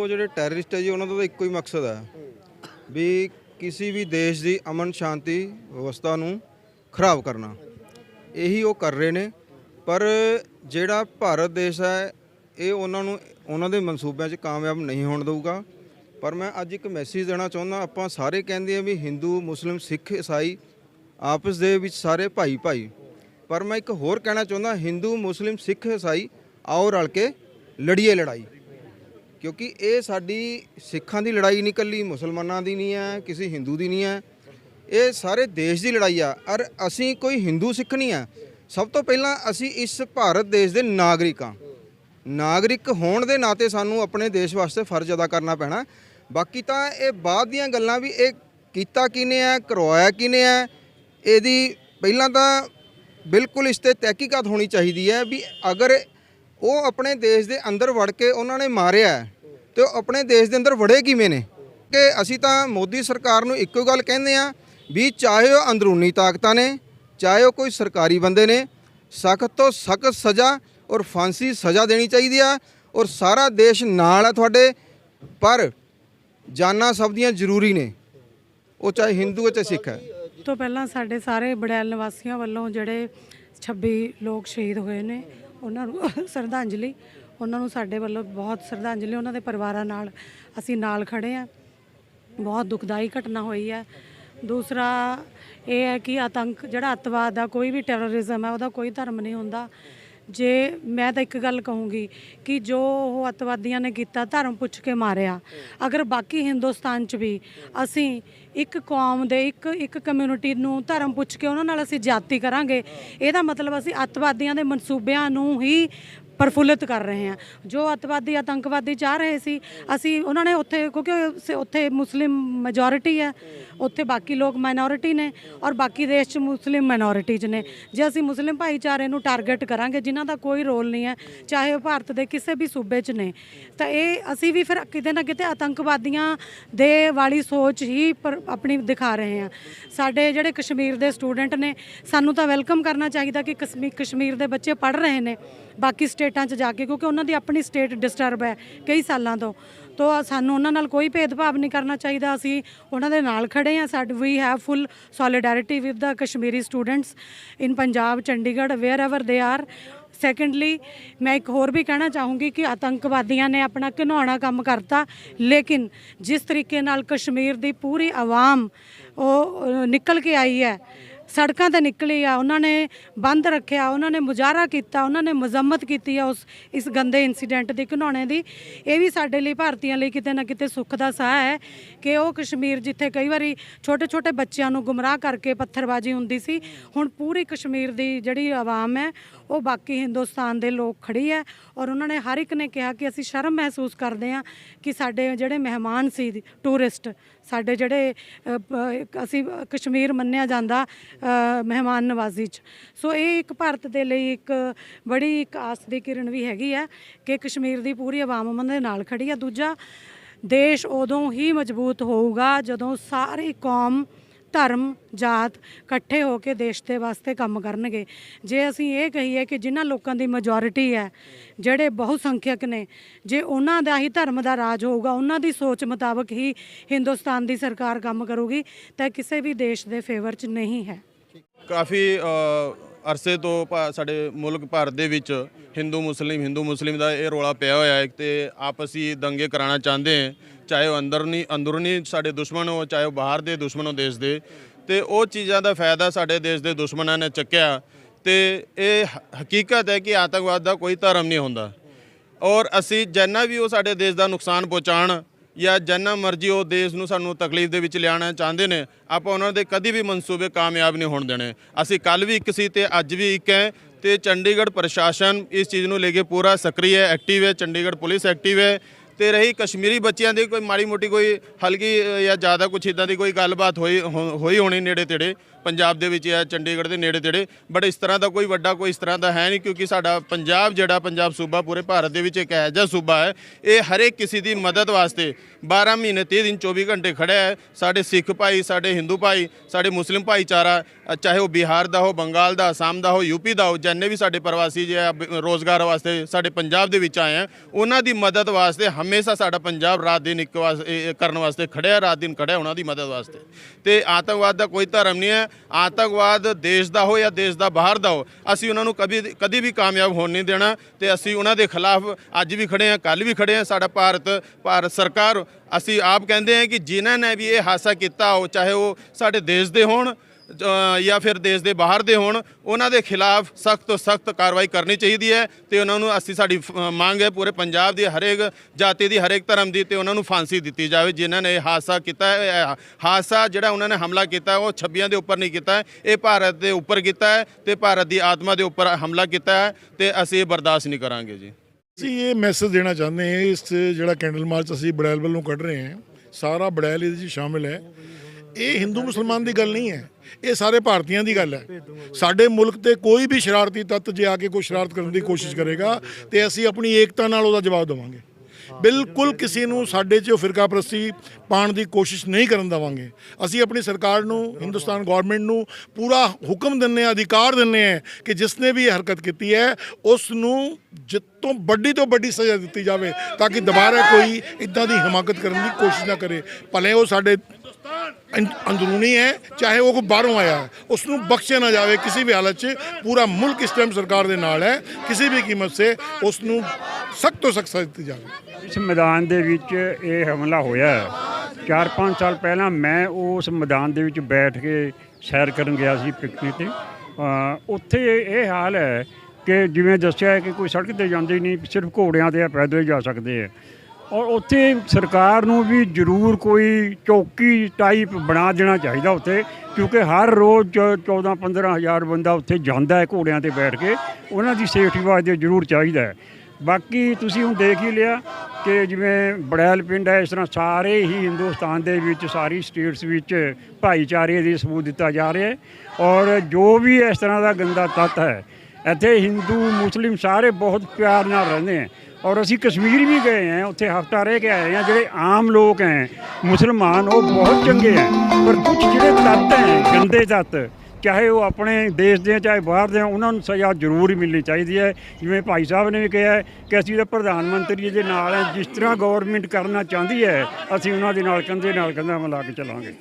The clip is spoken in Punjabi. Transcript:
ਦੇਖੋ ਜਿਹੜੇ ਟੈਰਰਿਸਟ ਹੈ ਜੀ, ਉਹਨਾਂ ਦਾ ਤਾਂ ਇੱਕੋ ਹੀ ਮਕਸਦ ਹੈ ਵੀ ਕਿਸੇ ਵੀ ਦੇਸ਼ ਦੀ ਅਮਨ ਸ਼ਾਂਤੀ ਵਿਵਸਥਾ ਨੂੰ ਖਰਾਬ ਕਰਨਾ। ਇਹੀ ਉਹ ਕਰ ਰਹੇ ਨੇ, ਪਰ ਜਿਹੜਾ ਭਾਰਤ ਦੇਸ਼ ਹੈ, ਇਹ ਉਹਨਾਂ ਨੂੰ, ਉਹਨਾਂ ਦੇ ਮਨਸੂਬਿਆਂ 'ਚ ਕਾਮਯਾਬ ਨਹੀਂ ਹੋਣ ਦੇਊਗਾ। ਪਰ ਮੈਂ ਅੱਜ ਇੱਕ ਮੈਸੇਜ ਦੇਣਾ ਚਾਹੁੰਦਾ, ਆਪਾਂ ਸਾਰੇ ਕਹਿੰਦੇ ਆ ਵੀ ਹਿੰਦੂ ਮੁਸਲਿਮ ਸਿੱਖ ਈਸਾਈ ਆਪਸ ਦੇ ਵਿੱਚ ਸਾਰੇ ਭਾਈ ਭਾਈ। ਪਰ ਮੈਂ ਇੱਕ ਹੋਰ ਕਹਿਣਾ ਚਾਹੁੰਦਾ ਹਿੰਦੂ ਮੁਸਲਿਮ ਸਿੱਖ ਈਸਾਈ ਆਓ ਰਲ ਕੇ ਲੜੀਏ ਲੜਾਈ। ਕਿਉਂਕਿ ਇਹ ਸਾਡੀ ਸਿੱਖਾਂ ਦੀ ਲੜਾਈ ਨਹੀਂ ਕੱਲੀ ਮੁਸਲਮਾਨਾਂ ਦੀ ਨਹੀਂ ਹੈ, ਕਿਸੇ ਹਿੰਦੂ ਦੀ ਨਹੀਂ ਹੈ। ਇਹ ਸਾਰੇ ਦੇਸ਼ ਦੀ ਲੜਾਈ ਆ। ਔਰ ਅਸੀਂ ਕੋਈ ਹਿੰਦੂ ਸਿੱਖ ਨਹੀਂ ਆ। ਸਭ ਤੋਂ ਪਹਿਲਾਂ ਅਸੀਂ ਇਸ ਭਾਰਤ ਦੇਸ਼ ਦੇ ਨਾਗਰਿਕ ਹਾਂ ਨਾਗਰਿਕ ਹੋਣ ਦੇ ਨਾਤੇ ਸਾਨੂੰ ਆਪਣੇ ਦੇਸ਼ ਵਾਸਤੇ ਫਰਜ਼ ਅਦਾ ਕਰਨਾ ਪੈਣਾ। ਬਾਕੀ ਤਾਂ ਇਹ ਬਾਅਦ ਦੀਆਂ ਗੱਲਾਂ ਵੀ ਇਹ ਕੀਤਾ ਕਿਨੇ ਆ, ਕਰਵਾਇਆ ਕਿਨੇ ਆ, ਇਹਦੀ ਪਹਿਲਾਂ ਤਾਂ ਬਿਲਕੁਲ ਇਸ ਤੇ ਤਹਿਕੀਕਾਤ ਹੋਣੀ ਚਾਹੀਦੀ ਹੈ ਵੀ ਅਗਰ ਉਹ ਆਪਣੇ ਦੇਸ਼ ਦੇ ਅੰਦਰ ਵੜ ਕੇ ਉਹਨਾਂ ਨੇ ਮਾਰਿਆ ਹੈ, ਤੇ ਉਹ ਆਪਣੇ ਦੇਸ਼ ਦੇ ਅੰਦਰ ਵੜੇ ਕਿਵੇਂ ਨੇ? ਕਿ ਅਸੀਂ ਤਾਂ ਮੋਦੀ ਸਰਕਾਰ ਨੂੰ ਇੱਕੋ ਗੱਲ ਕਹਿੰਦੇ ਆ ਵੀ ਚਾਹੇ ਉਹ ਅੰਦਰੂਨੀ ਤਾਕਤਾਂ ਨੇ ਚਾਹੇ ਉਹ ਕੋਈ ਸਰਕਾਰੀ ਬੰਦੇ ਨੇ ਸਖਤ ਤੋਂ ਸਖਤ ਸਜ਼ਾ ਔਰ ਫਾਂਸੀ ਸਜ਼ਾ ਦੇਣੀ ਚਾਹੀਦੀ ਆ ਔਰ ਸਾਰਾ ਦੇਸ਼ ਨਾਲ ਹੈ ਤੁਹਾਡੇ। ਪਰ ਜਾਨਾਂ ਸਭ ਦੀਆਂ ਜ਼ਰੂਰੀ ਨੇ। ਉਹ ਚਾਹੇ ਹਿੰਦੂ ਹੈ ਚਾਹੇ ਸਿੱਖ ਹੈ। ਤੋਂ ਪਹਿਲਾਂ ਸਾਡੇ ਸਾਰੇ ਬੜੈਲ ਨਿਵਾਸੀਆਂ ਵੱਲੋਂ ਜਿਹੜੇ 26 ਲੋਕ ਸ਼ਹੀਦ ਹੋਏ ਨੇ ਉਹਨਾਂ ਨੂੰ ਸ਼ਰਧਾਂਜਲੀ, ਉਹਨਾਂ ਨੂੰ ਸਾਡੇ ਵੱਲੋਂ ਬਹੁਤ ਸ਼ਰਧਾਂਜਲੀ, ਉਹਨਾਂ ਦੇ ਪਰਿਵਾਰਾਂ ਨਾਲ ਅਸੀਂ ਨਾਲ ਖੜੇ ਆ ਬਹੁਤ ਦੁਖਦਾਈ ਘਟਨਾ ਹੋਈ ਹੈ। ਦੂਸਰਾ ਇਹ ਹੈ ਕਿ ਆਤੰਕ, ਜਿਹੜਾ ਅੱਤਵਾਦ ਦਾ ਕੋਈ ਵੀ ਟੈਰਰਿਜ਼ਮ ਹੈ ਉਹਦਾ ਕੋਈ ਧਰਮ ਨਹੀਂ ਹੁੰਦਾ। ਜੇ ਮੈਂ ਤਾਂ ਇੱਕ ਗੱਲ ਕਹੂੰਗੀ ਕਿ ਜੋ ਉਹ ਅੱਤਵਾਦੀਆਂ ਨੇ ਕੀਤਾ, ਧਰਮ ਪੁੱਛ ਕੇ ਮਾਰਿਆ। ਅਗਰ ਬਾਕੀ ਹਿੰਦੁਸਤਾਨ 'ਚ ਵੀ ਅਸੀਂ ਇੱਕ ਕੌਮ ਦੇ, ਇੱਕ ਇੱਕ ਕਮਿਊਨਿਟੀ ਨੂੰ ਧਰਮ ਪੁੱਛ ਕੇ ਉਹਨਾਂ ਨਾਲ ਅਸੀਂ ਜਾਤੀ ਕਰਾਂਗੇ, ਇਹਦਾ ਮਤਲਬ ਅਸੀਂ ਅੱਤਵਾਦੀਆਂ ਦੇ ਮਨਸੂਬਿਆਂ ਨੂੰ ਹੀ ਪ੍ਰਫੁੱਲਿਤ ਕਰ ਰਹੇ ਹਾਂ। ਜੋ ਅੱਤਵਾਦੀ, ਆਤੰਕਵਾਦੀ ਚਾਹ ਰਹੇ ਸੀ, ਅਸੀਂ ਉਹਨਾਂ ਨੇ ਉੱਥੇ, ਕਿਉਂਕਿ ਸ- ਉੱਥੇ ਮੁਸਲਿਮ ਮੈਜੋਰਿਟੀ ਹੈ, ਉੱਥੇ ਬਾਕੀ ਲੋਕ ਮਾਈਨੋਰਿਟੀ ਨੇ ਔਰ ਬਾਕੀ ਦੇਸ਼ 'ਚ ਮੁਸਲਿਮ ਮਾਈਨੋਰਿਟੀ 'ਚ ਨੇ। ਜੇ ਅਸੀਂ ਮੁਸਲਿਮ ਭਾਈਚਾਰੇ ਨੂੰ ਟਾਰਗੇਟ ਕਰਾਂਗੇ, ਜਿਨ੍ਹਾਂ ਦਾ ਕੋਈ ਰੋਲ ਨਹੀਂ ਹੈ, ਚਾਹੇ ਉਹ ਭਾਰਤ ਦੇ ਕਿਸੇ ਵੀ ਸੂਬੇ 'ਚ ਨੇ, ਤਾਂ ਇਹ ਅਸੀਂ ਵੀ ਫਿਰ ਕਿਤੇ ਨਾ ਕਿਤੇ ਆਤੰਕਵਾਦੀਆਂ ਦੇ ਵਾਲੀ ਸੋਚ ਹੀ ਪਰ- ਆਪਣੀ ਦਿਖਾ ਰਹੇ ਹਾਂ। ਸਾਡੇ ਜਿਹੜੇ ਕਸ਼ਮੀਰ ਦੇ ਸਟੂਡੈਂਟ ਨੇ, ਸਾਨੂੰ ਤਾਂ ਵੈਲਕਮ ਕਰਨਾ ਚਾਹੀਦਾ ਕਿ ਕਸ਼ਮੀ- ਕਸ਼ਮੀਰ ਦੇ ਬੱਚੇ ਪੜ੍ਹ ਰਹੇ ਨੇ। ਬਾਕੀ ਸਟੇਟਾਂ 'ਚ ਜਾ ਕੇ, ਕਿਉਂਕਿ ਉਹਨਾਂ ਦੀ ਆਪਣੀ ਸਟੇਟ ਡਿਸਟਰਬ ਹੈ ਕਈ ਸਾਲਾਂ ਤੋਂ। ਤੋ ਸਾਨੂੰ ਉਹਨਾਂ ਨਾਲ ਕੋਈ ਭੇਦਭਾਵ ਨਹੀਂ ਕਰਨਾ ਚਾਹੀਦਾ। ਅਸੀਂ ਉਹਨਾਂ ਦੇ ਨਾਲ ਖੜੇ ਹਾਂ। ਸਾਡ we have full solidarity with the Kashmiri students in Punjab Chandigarh wherever they are secondly ਮੈਂ ਇੱਕ ਹੋਰ ਵੀ ਕਹਿਣਾ ਚਾਹੂੰਗੀ ਕਿ ਆਤੰਕਵਾਦੀਆਂ ਨੇ ਆਪਣਾ ਘਿਨਾਉਣਾ ਕੰਮ ਕਰਤਾ। ਲੇਕਿਨ ਜਿਸ ਤਰੀਕੇ ਨਾਲ ਕਸ਼ਮੀਰ ਦੀ ਪੂਰੀ ਆਵਾਮ ਉਹ ਨਿਕਲ ਕੇ ਆਈ ਹੈ ਸੜਕਾਂ ਤੇ ਨਿਕਲੀ ਆ, ਉਹਨਾਂ ਨੇ ਬੰਦ ਰੱਖਿਆ, ਉਹਨਾਂ ਨੇ ਮੁਜ਼ਾਹਰਾ ਕੀਤਾ, ਉਹਨਾਂ ਨੇ ਮਜ਼ਮਤ ਕੀਤੀ ਆ ਉਸ, ਇਸ ਗੰਦੇ ਇਨਸੀਡੈਂਟ ਦੀ ਘਿਨਾਉਣੇ ਦੀ। ਇਹ ਵੀ ਸਾਡੇ ਲਈ, ਭਾਰਤੀਆਂ ਲਈ ਕਿਤੇ ਨਾ ਕਿਤੇ ਸੁੱਖ ਦਾ ਸਾਹ ਹੈ ਕਿ ਉਹ ਕਸ਼ਮੀਰ ਜਿੱਥੇ ਕਈ ਵਾਰੀ ਛੋਟੇ ਛੋਟੇ ਬੱਚਿਆਂ ਨੂੰ ਗੁੰਮਰਾਹ ਕਰਕੇ ਪੱਥਰਬਾਜ਼ੀ ਹੁੰਦੀ ਸੀ, ਹੁਣ ਪੂਰੀ ਕਸ਼ਮੀਰ ਦੀ ਜਿਹੜੀ ਆਵਾਮ ਹੈ, ਉਹ ਬਾਕੀ ਹਿੰਦੁਸਤਾਨ ਦੇ ਲੋਕ ਖੜੀ ਹੈ ਔਰ ਉਹਨਾਂ ਨੇ ਹਰ ਇੱਕ ਨੇ ਕਿਹਾ ਕਿ ਅਸੀਂ ਸ਼ਰਮ ਮਹਿਸੂਸ ਕਰਦੇ ਹਾਂ ਕਿ ਸਾਡੇ ਜਿਹੜੇ ਮਹਿਮਾਨ ਸੀ, ਟੂਰਿਸਟ, ਸਾਡੇ ਜਿਹੜੇ ਅਸੀਂ ਕਸ਼ਮੀਰ ਮੰਨਿਆ ਜਾਂਦਾ ਮਹਿਮਾਨ ਨਵਾਜ਼ੀ ਚ। ਸੋ ਇਹ ਇੱਕ ਭਾਰਤ ਦੇ ਲਈ ਇੱਕ ਬੜੀ ਇੱਕ ਆਸ ਦੀ ਕਿਰਨ ਵੀ ਹੈਗੀ ਆ ਕਿ ਕਸ਼ਮੀਰ ਦੀ ਪੂਰੀ ਆਵਾਮ ਉਹਨਾਂ ਦੇ ਨਾਲ ਖੜੀ ਆ। ਦੂਜਾ, ਦੇਸ਼ ਉਦੋਂ ਹੀ ਮਜ਼ਬੂਤ ਹੋਊਗਾ ਜਦੋਂ ਸਾਰੀ ਕੌਮ, ਧਰਮ, ਜਾਤ ਇਕੱਠੇ ਹੋ ਕੇ ਦੇਸ਼ ਦੇ ਵਾਸਤੇ ਕੰਮ ਕਰਨਗੇ। ਜੇ ਅਸੀਂ ਇਹ ਕਹੀਏ ਕਿ ਜਿਨ੍ਹਾਂ ਲੋਕਾਂ ਦੀ ਮੈਜੋਰਿਟੀ ਹੈ, ਜਿਹੜੇ ਬਹੁਤ ਸੰਖਿਅਕ ਨੇ, ਜੇ ਉਹਨਾਂ ਦਾ ਹੀ ਧਰਮ ਦਾ ਰਾਜ ਹੋਊਗਾ, ਉਹਨਾਂ ਦੀ ਸੋਚ ਮੁਤਾਬਕ ਹੀ ਹਿੰਦੁਸਤਾਨ ਦੀ ਸਰਕਾਰ ਕੰਮ ਕਰੂਗੀ, ਤਾਂ ਕਿਸੇ ਵੀ ਦੇਸ਼ ਦੇ ਫੇਵਰ 'ਚ ਨਹੀਂ ਹੈ। ਕਾਫੀ ਅਰਸੇ ਤੋਂ ਭਾ- ਸਾਡੇ ਮੁਲਕ ਭਰ ਦੇ ਵਿੱਚ ਹਿੰਦੂ ਮੁਸਲਿਮ ਹਿੰਦੂ ਮੁਸਲਿਮ ਦਾ ਇਹ ਰੋਲਾ ਪਿਆ ਹੋਇਆ ਹੈ ਤੇ ਆਪਸੀ ਦੰਗੇ ਕਰਾਉਣਾ ਚਾਹੁੰਦੇ ਹੈ। ਚਾਹੇ ਉਹ ਅੰਦਰਨੀ ਅੰਦਰੂਨੀ ਸਾਡੇ ਦੁਸ਼ਮਣ ਹੋ ਚਾਹੇ ਉਹ ਬਾਹਰ ਦੇ ਦੁਸ਼ਮਣ ਹੋ ਦੇਸ਼ ਦੇ। ਤੇ ਉਹ ਚੀਜ਼ਾਂ ਦਾ ਫਾਇਦਾ ਸਾਡੇ ਦੇਸ਼ ਦੇ ਦੁਸ਼ਮਣਾਂ ਨੇ ਚੱਕਿਆ। ਤੇ ਇਹ ਹਕੀਕਤ ਹੈ ਕਿ ਆਤੰਕਵਾਦ ਦਾ ਕੋਈ ਧਰਮ ਨਹੀਂ ਹੁੰਦਾ। ਔਰ ਅਸੀਂ ਜਿੰਨਾ ਵੀ ਉਹ ਸਾਡੇ ਦੇਸ਼ ਦਾ ਨੁਕਸਾਨ ਪਹੁੰਚਾਉਣ ਜਾਂ ਜਿੰਨਾ ਮਰਜ਼ੀ ਉਹ ਦੇਸ਼ ਨੂੰ ਸਾਨੂੰ ਤਕਲੀਫ ਦੇ ਵਿੱਚ ਲਿਆਉਣਾ ਚਾਹੁੰਦੇ ਨੇ, ਆਪਾਂ ਉਹਨਾਂ ਦੇ ਕਦੀ ਵੀ ਮਨਸੂਬੇ ਕਾਮਯਾਬ ਨਹੀਂ ਹੋਣ ਦੇਣੇ। ਅਸੀਂ ਕੱਲ ਵੀ ਇੱਕ ਸੀ ਤੇ ਅੱਜ ਵੀ ਇੱਕ ਹੈ ਤੇ ਚੰਡੀਗੜ੍ਹ ਪ੍ਰਸ਼ਾਸਨ ਇਸ ਚੀਜ਼ ਨੂੰ ਲੈ ਕੇ ਪੂਰਾ ਸਕਰੀ ਹੈ ਐਕਟਿਵ ਹੈ, ਚੰਡੀਗੜ੍ਹ ਪੁਲਿਸ ਐਕਟਿਵ ਹੈ। ਤੇ ਰਹੀ ਕਸ਼ਮੀਰੀ ਬੱਚਿਆਂ ਦੀ ਕੋਈ ਮਾੜੀ ਮੋਟੀ ਕੋਈ ਹਲਕੀ ਜਾਂ ਜ਼ਿਆਦਾ ਕੁਛ ਇਦਾਂ ਦੀ ਕੋਈ ਗੱਲਬਾਤ ਹੋਈ ਹੋ- ਹੋਈ ਹੋਣੀ ਨੇੜੇ ਤੇੜੇ ਪੰਜਾਬ ਦੇ ਵਿੱਚ ਜਾਂ ਚੰਡੀਗੜ੍ਹ ਦੇ ਨੇੜੇ ਤੇੜੇ ਬਟ ਇਸ ਤਰ੍ਹਾਂ ਦਾ ਕੋਈ ਵੱਡਾ ਕੋਈ ਇਸ ਤਰ੍ਹਾਂ ਦਾ ਹੈ ਨਹੀਂ ਕਿਉਂਕਿ ਸਾਡਾ ਪੰਜਾਬ ਜਿਹੜਾ ਪੰਜਾਬ ਸੂਬਾ ਪੂਰੇ ਭਾਰਤ ਦੇ ਵਿੱਚ ਇੱਕ ਇਹੋ ਜਿਹਾ ਸੂਬਾ ਹੈ ਇਹ ਹਰੇਕ ਕਿਸੇ ਦੀ ਮਦਦ ਵਾਸਤੇ 12 ਮਹੀਨੇ 30 ਦਿਨ 24 ਘੰਟੇ ਖੜਿਆ ਹੈ ਸਾਡੇ ਸਿੱਖ ਭਾਈ ਸਾਡੇ ਹਿੰਦੂ ਭਾਈ ਸਾਡੇ ਮੁਸਲਿਮ ਭਾਈਚਾਰਾ ਚਾਹੇ ਉਹ ਬਿਹਾਰ ਦਾ ਹੋ ਬੰਗਾਲ ਦਾ ਅਸਾਮ ਦਾ ਹੋ ਯੂਪੀ ਦਾ ਹੋ ਜਿੰਨੇ ਵੀ ਸਾਡੇ ਪ੍ਰਵਾਸੀ ਜੇ ਆ, ਬ- ਰੋਜ਼ਗਾਰ ਵਾਸਤੇ ਸਾਡੇ ਪੰਜਾਬ ਦੇ ਵਿੱਚ ਆਏ ਆ ਉਹਨਾਂ ਦੀ ਮਦਦ ਵਾਸਤੇ ਹਮੇਸ਼ਾ ਹਮੇਸ਼ਾ ਸਾਡਾ ਪੰਜਾਬ ਰਾਤ ਦਿਨ ਇੱਕ ਵਾਸਤੇ ਕਰਨ ਵਾਸਤੇ ਖੜਿਆ, ਰਾਤ ਦਿਨ ਖੜਿਆ ਉਹਨਾਂ ਦੀ ਮਦਦ ਵਾਸਤੇ। ਤੇ ਆਤੰਕਵਾਦ ਦਾ ਕੋਈ ਧਰਮ ਨਹੀਂ ਹੈ। ਆਤੰਕਵਾਦ ਦੇਸ਼ ਦਾ ਹੋ ਜਾਂ ਦੇਸ਼ ਦਾ ਬਾਹਰ ਦਾ ਹੋ, ਅਸੀਂ ਉਹਨਾਂ ਨੂੰ ਕਦੀ ਕਦੀ ਵੀ ਕਾਮਯਾਬ ਹੋਣ ਨਹੀਂ ਦੇਣਾ ਤੇ ਅਸੀਂ ਉਹਨਾਂ ਦੇ ਖਿਲਾਫ ਅੱਜ ਵੀ ਖੜੇ ਹਾਂ ਕੱਲ ਵੀ ਖੜੇ ਹਾਂ। ਸਾਡਾ ਭਾਰਤ ਭਾਰਤ ਸਰਕਾਰ, ਅਸੀਂ ਆਪ ਕਹਿੰਦੇ ਹਾਂ ਕਿ ਜਿਨ੍ਹਾਂ ਨੇ ਵੀ ਇਹ ਹਾਦਸਾ ਕੀਤਾ ਹੋ ਚਾਹੇ ਉਹ ਸਾਡੇ ਦੇਸ਼ ਦੇ ਹੋਣ ਜਾਂ ਫਿਰ ਦੇਸ਼ ਦੇ ਬਾਹਰ ਦੇ ਹੋਣ, ਉਹਨਾਂ ਦੇ ਖਿਲਾਫ ਸਖਤ ਤੋਂ ਸਖਤ ਕਾਰਵਾਈ ਕਰਨੀ ਚਾਹੀਦੀ ਹੈ ਤੇ ਉਹਨਾਂ ਨੂੰ ਅਸੀਂ ਸਾਡੀ ਫ- ਮੰਗ ਹੈ ਪੂਰੇ ਪੰਜਾਬ ਦੀ ਹਰੇਕ ਜਾਤੀ ਦੀ, ਹਰੇਕ ਧਰਮ ਦੀ ਤੇ ਉਹਨਾਂ ਨੂੰ ਫਾਂਸੀ ਦਿੱਤੀ ਜਾਵੇ। ਜਿਨ੍ਹਾਂ ਨੇ ਇਹ ਹਾਦਸਾ ਕੀਤਾ ਹੈ ਹਾਦਸਾ ਜਿਹੜਾ ਉਹਨਾਂ ਨੇ ਹਮਲਾ ਕੀਤਾ, ਉਹ ਛੱਬੀਆਂ ਦੇ ਉੱਪਰ ਨਹੀਂ ਕੀਤਾ ਇਹ ਭਾਰਤ ਦੇ ਉੱਪਰ ਕੀਤਾ ਹੈ ਤੇ ਭਾਰਤ ਦੀ ਆਤਮਾ ਦੇ ਉੱਪਰ ਹਮਲਾ ਕੀਤਾ ਹੈ ਤੇ ਅਸੀਂ ਇਹ ਬਰਦਾਸ਼ਤ ਨਹੀਂ ਕਰਾਂਗੇ ਜੀ। ਅਸੀਂ ਇਹ ਮੈਸੇਜ ਦੇਣਾ ਚਾਹੁੰਦੇ ਹਾਂ, ਇਸ ਜਿਹੜਾ ਕੈਂਡਲ ਮਾਰਚ ਅਸੀਂ ਬੜੈਲ ਵੱਲੋਂ ਕੱਢ ਰਹੇ ਹਾਂ, ਸਾਰਾ ਬੜੈਲ ਇਹਦੇ 'ਚ ਸ਼ਾਮਿਲ ਹੈ। ਇਹ ਹਿੰਦੂ ਮੁਸਲਮਾਨ ਦੀ ਗੱਲ ਨਹੀਂ ਹੈ। ਇਹ ਸਾਰੇ ਭਾਰਤੀਆਂ ਦੀ ਗੱਲ ਹੈ। ਸਾਡੇ ਮੁਲਕ ਤੇ ਕੋਈ ਵੀ ਸ਼ਰਾਰਤੀ ਤੱਤ ਜੇ ਆ ਕੇ ਕੋਈ ਸ਼ਰਾਰਤ ਕਰਨ ਦੀ ਕੋਸ਼ਿਸ਼ ਕਰੇਗਾ ਤੇ ਅਸੀਂ ਆਪਣੀ ਏਕਤਾ ਨਾਲ ਉਹਦਾ ਜਵਾਬ ਦੇਵਾਂਗੇ। ਬਿਲਕੁਲ ਕਿਸੇ ਨੂੰ ਸਾਡੇ 'ਚ ਫਿਰਕਾ ਪ੍ਰਸਤੀ ਪਾਉਣ ਦੀ ਕੋਸ਼ਿਸ਼ ਨਹੀਂ ਕਰਨ ਦੇਵਾਂਗੇ। ਅਸੀਂ ਆਪਣੀ ਸਰਕਾਰ ਨੂੰ, ਹਿੰਦੁਸਤਾਨ ਗਵਰਨਮੈਂਟ ਨੂੰ ਪੂਰਾ ਹੁਕਮ ਦਿੰਨੇ ਆ ਅਧਿਕਾਰ ਦਿੰਨੇ ਆ ਕਿ ਜਿਸ ਨੇ ਵੀ ਇਹ ਹਰਕਤ ਕੀਤੀ ਹੈ, ਉਸ ਨੂੰ ਜਿੱਤੋਂ ਵੱਡੀ ਤੋਂ ਵੱਡੀ ਸਜ਼ਾ ਦਿੱਤੀ ਜਾਵੇ ਤਾਂ ਕਿ ਦੁਬਾਰਾ ਕੋਈ ਇਦਾਂ ਦੀ ਹਿਮਾਕਤ ਕਰਨ ਦੀ ਕੋਸ਼ਿਸ਼ ਨਾ ਕਰੇ। ਭਲੇ ਉਹ ਸਾਡੇ ਅੰਦਰੂਨੀ ਹੈ ਚਾਹੇ ਉਹ ਕੋਈ ਬਾਹਰੋਂ ਆਇਆ ਹੈ, ਉਸ ਨੂੰ ਬਖਸ਼ਿਆ ਨਾ ਜਾਵੇ ਕਿਸੇ ਵੀ ਹਾਲਤ 'ਚ ਪੂਰਾ ਮੁਲਕ ਇਸ ਟਾਈਮ ਸਰਕਾਰ ਦੇ ਨਾਲ ਹੈ। ਕਿਸੇ ਵੀ ਕੀਮਤ ਸੇ ਉਸ ਨੂੰ ਸਖਤ ਤੋਂ ਸਖਤ ਸਜ਼ਾ ਦਿੱਤੀ ਜਾਵੇ। ਇਸ ਮੈਦਾਨ ਦੇ ਵਿੱਚ ਇਹ ਹਮਲਾ ਹੋਇਆ ਹੈ। 4-5 ਸਾਲ ਪਹਿਲਾਂ ਮੈਂ ਉਸ ਮੈਦਾਨ ਦੇ ਵਿੱਚ ਬੈਠ ਕੇ ਸੈਰ ਕਰਨ ਗਿਆ ਸੀ ਪਿਕਨਿਕ ਤੇ। ਉੱਥੇ ਇਹ ਹਾਲ ਹੈ ਕਿ ਜਿਵੇਂ ਦੱਸਿਆ ਹੈ ਕਿ ਕੋਈ ਸੜਕ ਤੇ ਜਾਂਦੇ ਹੀ ਨਹੀਂ ਸਿਰਫ ਘੋੜਿਆਂ ਤੇ ਆ ਪੈਦਲ ਹੀ ਜਾ ਸਕਦੇ ਆ ਔਰ ਉੱਥੇ ਸਰਕਾਰ ਨੂੰ ਵੀ ਜ਼ਰੂਰ ਕੋਈ ਚੌਕੀ ਟਾਈਪ ਬਣਾ ਦੇਣਾ ਚਾਹੀਦਾ ਉੱਥੇ, ਕਿਉਂਕਿ ਹਰ ਰੋਜ਼ 14-15 ਹਜ਼ਾਰ ਬੰਦਾ ਉੱਥੇ ਜਾਂਦਾ ਹੈ ਘੋੜਿਆਂ ਤੇ ਬੈਠ ਕੇ, ਉਹਨਾਂ ਦੀ ਸੇਫਟੀ ਵਾਸਤੇ ਜ਼ਰੂਰ ਚਾਹੀਦਾ ਹੈ। ਬਾਕੀ ਤੁਸੀਂ ਹੁਣ ਦੇਖ ਹੀ ਲਿਆ ਕਿ ਜਿਵੇਂ ਬੜੈਲ ਪਿੰਡ ਹੈ, ਇਸ ਤਰ੍ਹਾਂ ਸਾਰੇ ਹੀ ਹਿੰਦੁਸਤਾਨ ਦੇ ਵਿੱਚ, ਸਾਰੀ ਸਟੇਟਸ ਵਿੱਚ ਭਾਈਚਾਰੇ ਦੀ ਸਬੂਤ ਦਿੱਤਾ ਜਾ ਰਿਹਾ ਹੈ। ਔਰ ਜੋ ਵੀ ਇਸ ਤਰ੍ਹਾਂ ਦਾ ਗੰਦਾ ਤੱਤ ਹੈ ਇੱਥੇ ਹਿੰਦੂ ਮੁਸਲਿਮ ਸਾਰੇ ਬਹੁਤ ਪਿਆਰ ਨਾਲ ਰਹਿੰਦੇ ਹੈ ਔਰ ਅਸੀਂ ਕਸ਼ਮੀਰ ਵੀ ਗਏ ਹਾਂ ਉੱਥੇ ਹਫਤਾ ਰਹਿ ਕੇ ਆਏ ਹਾਂ ਜਿਹੜੇ ਆਮ ਲੋਕ ਹੈ ਮੁਸਲਮਾਨ ਉਹ ਬਹੁਤ ਚੰਗੇ ਹੈ ਪਰ ਕੁਝ ਜਿਹੜੇ ਤੱਤ ਹੈ ਗੰਦੇ ਤੱਤ ਚਾਹੇ ਉਹ ਆਪਣੇ ਦੇਸ਼ ਦੇ ਚਾਹੇ ਬਾਹਰ ਦੇ ਹੋਣ, ਉਹਨਾਂ ਨੂੰ ਸਜ਼ਾ ਜ਼ਰੂਰ ਮਿਲਣੀ ਚਾਹੀਦੀ ਹੈ ਜਿਵੇਂ ਭਾਈ ਸਾਹਿਬ ਨੇ ਵੀ ਕਿਹਾ ਕਿ ਅਸੀਂ ਤਾਂ ਪ੍ਰਧਾਨ ਮੰਤਰੀ ਦੇ ਨਾਲ ਹੈ ਜਿਸ ਤਰ੍ਹਾਂ ਗਵਰਨਮੈਂਟ ਕਰਨਾ ਚਾਹੁੰਦੀ ਹੈ ਅਸੀਂ ਉਹਨਾਂ ਦੇ ਨਾਲ ਕੰਧੇ ਨਾਲ ਕੰਧਾ ਮਿਲਾ ਕੇ ਚੱਲਾਂਗੇ।